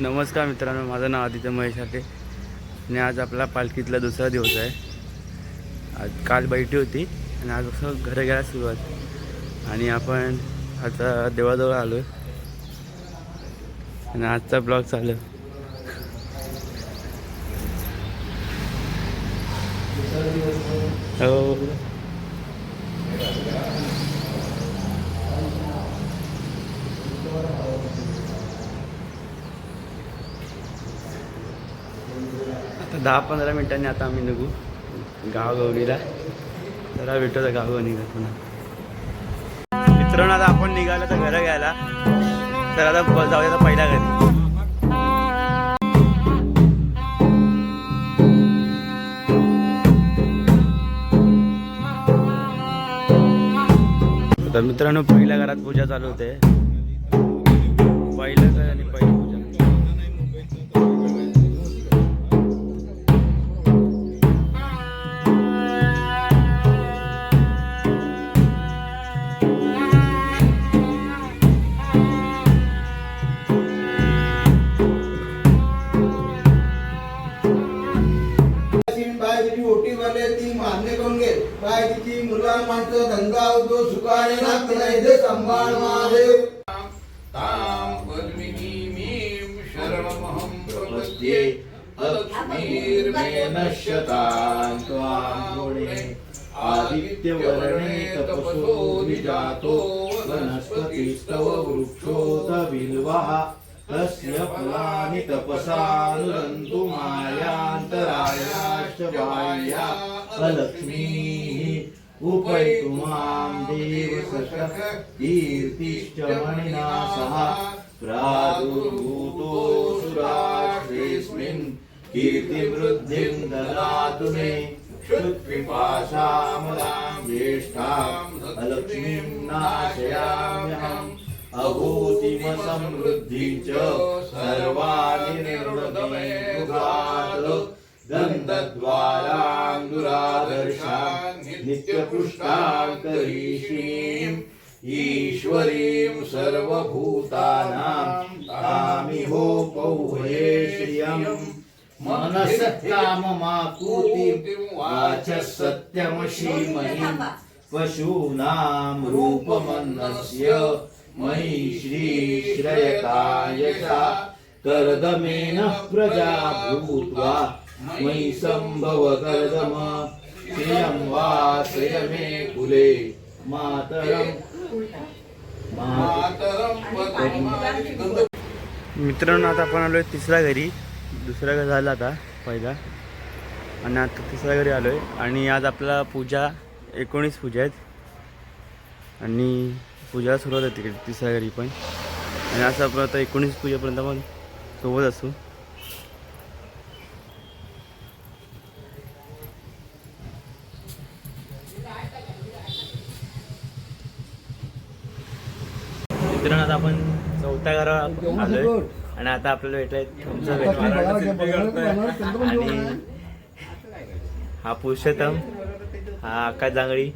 नमस्कार मित्रांनो माझं नाव आदित्य महेश आते आणि आज आपला पालखीतला दुसरा दिवस आहे. आज काल बैठी होती आणि आज असं घरं घ्यायला सुरुवात. आणि आपण आता देवाजवळ आलो आणि आजचा ब्लॉग चालू. आहे. हो. तर दहा पंधरा मिनिटांनी आता आम्ही निघू. गावगौरीला जरा भेटू तर गावगाव निघा पुन्हा. मित्रांनो आता आपण निघालो तर घरं घ्यायला. तर आता जाऊया तर पहिल्या घरी. तर मित्रांनो पहिल्या घरात पूजा चालू होते. पहिलं मुलगा माणसं धंदा सुखाने लागत नाही ते सांभाळ महादेव ताम पद्मिनीमीं शरणमहं प्रपद्ये। अलक्ष्मीर्मे नश्यतां त्वां गुणे। आदित्यवर्णे तपसो विजातो वनस्पतिस्तव वृक्षोत बिल्वः तस्य फलानि तपसानुरन्तु मायान्तरायाश्च बाह्या अलक्ष्मी। उपैतु मां देव कीर्तिश्च मणिना सह। प्रादुर्भूतो सुराश्रेऽस्मिन् कीर्तिवृद्धिं ददातु मे। क्षुत्पिपासामलां ज्येष्ठाम् अलक्ष्मीं नाशयाम्यहम्। अभूतिमसमृद्धि च सर्वाणि निर्वृतमे युगात् दन्तद्वाराङ्गुरादर्शान् ईश्वरीं सर्वभूतानां तामिहो पौहे श्रियम् मनसः काममाकूतिं वाचः सत्यमशीमहि पशूनां रूपमन्नस्य मयि श्रीश्रयकायशा। कर्दमेन प्रजा भूत्वा मयि सम्भव कर्दम श्रियं वा कुले। मातरं। मित्रांनो आता आपण आलोय तिसऱ्या घरी. दुसऱ्या घर झाला आता पहिला. आणि आता तिसऱ्या घरी आलोय. आणि आज आपला पूजा एकोणीस पूजा आहेत. आणि पूजा सुरुवात आहे तिकडे तिसऱ्या घरी पण. आणि असं आपण आता एकोणीस पूजेपर्यंत आपण सोबत असू. मित्रांनो आता आपण चौथ्या घरावर आलोय. आणि आता आपल्याला भेटलाय तुमचं भेटलं आणि हा पुरुषोत्तम हा आकाश जांगडी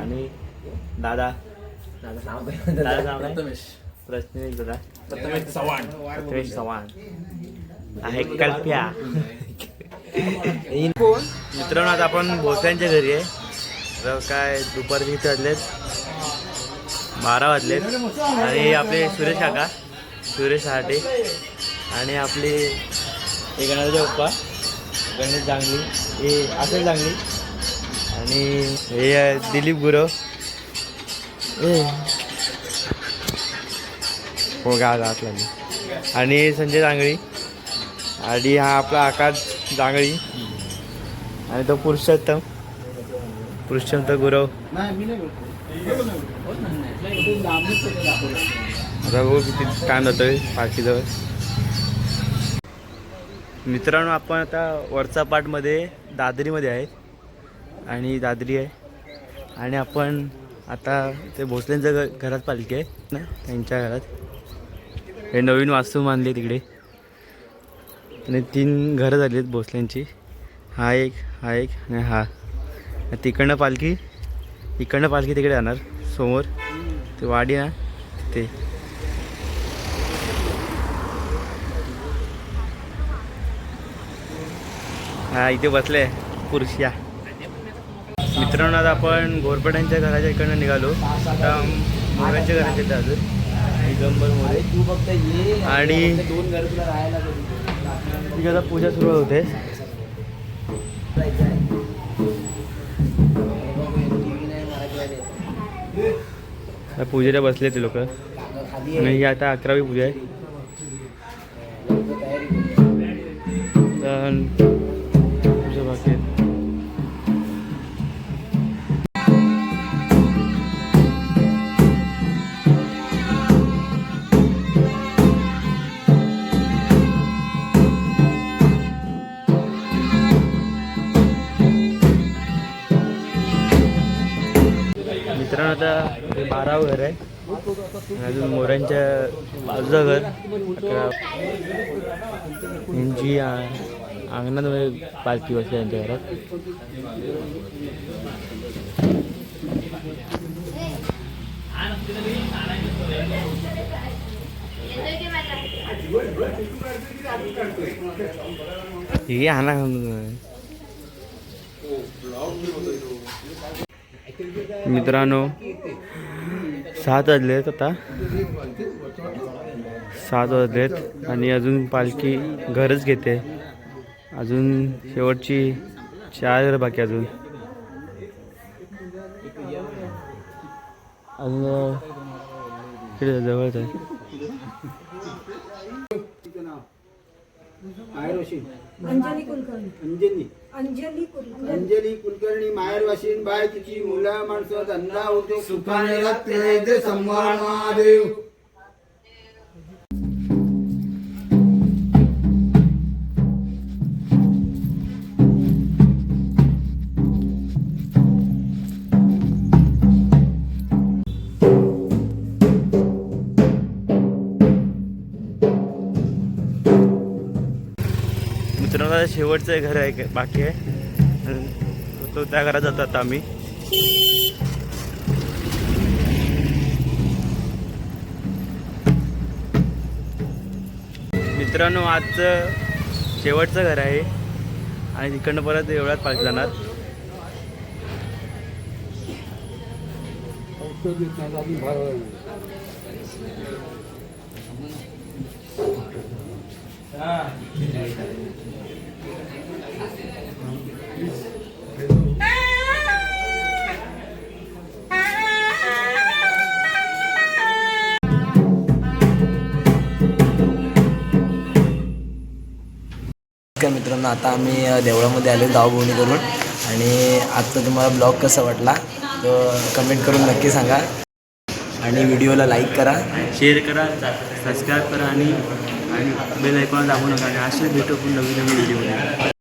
आणि दादा. दादा नाव काय? प्रश्न दादा प्रथमेश. चव्हाण. प्रथमेश चव्हाण. आहे कल्प्या. मित्रांनो आता आपण भोसल्यांच्या घरी आहे. तर काय दुपारचे वाजलेत बारा वाजलेत. आणि आपले सुरेश काका. सुरेश हाटे आणि आपले हे गणपती बाप्पा गणेश जांगली. हे असेल जांगली. आणि हे आहे दिलीप गुरव. हो. गाला आणि संजय जांगळी. आणि हा आपला आकाश जांगळी. आणि तो पुरुषोत्तम. पुरुषोत्तम गुरव. आता बघू किती टाइम जातोय पालखीजवळ मित्रांनो आपण आता वरचा पार्टमध्ये दादरीमध्ये आहेत. आणि दादरी आहे. आणि आपण आता ते भोसलेंच्या घ घरात पालखी आहे. ना त्यांच्या घरात. हे नवीन वास्तू मानले तिकडे आणि तीन घरं झाली आहेत भोसल्यांची हा एक हा एक आणि हा. तिकडनं पालखी इकडनं पालखी तिकडे जाणार. समोर. ते वाडी ना ते हा इथे बसले पुरुषया. मित्रांनो आता आपण घोरपड्यांच्या घराच्या इकडनं निघालो. आता मोऱ्यांच्या घराच्या इथे दिगंबर मोरे. तू फक्त ये आणि दोन घर तुला राहायला पूजा सुरू होते पूजेला बसले ते लोक. नाही ही आता अकरावी पूजा आहे. अकरा घर आहे. अजून मोऱ्यांच्या बाजूचं घर. अकरा. यांची आ- अंगणात पालखी बसली त्यांच्या घरात. हे आणा. मित्रांनो सात वाजले आहेत आता. सात वाजले आहेत आणि अजून पालखी घरच घेते. अजून शेवटची चार घर बाकी अजून. अजून जवळच आहे. माहेर वाशिन अंजली कुलकर्णी. अंजनी अंजली कुलकर्णी. अंजली कुलकर्णी माहेर वाशिन बाय तिची मुलं माणसं धंदा उद्योग सुखाने ते संभाळ महादेव. मित्रांनो शेवटचं घर आहे का- बाकी आहे. तो त्या घरात जातात आम्ही. मित्रांनो आजचं शेवटचं घर आहे. आणि तिकडनं परत एवढ्यात पाच जाणार. मित्रांनो आता आम्ही देवळामध्ये आलो गावभोवणी करून आणि आजचा तुम्हाला ब्लॉग कसा वाटला तो कमेंट करून नक्की सांगा. आणि व्हिडिओला लाईक करा. शेअर करा सबस्क्राईब करा आणि आणि बेल आयकॉन दाबू नका आणि असेच भेटू पण नवीन नवीन व्हिडिओमध्ये.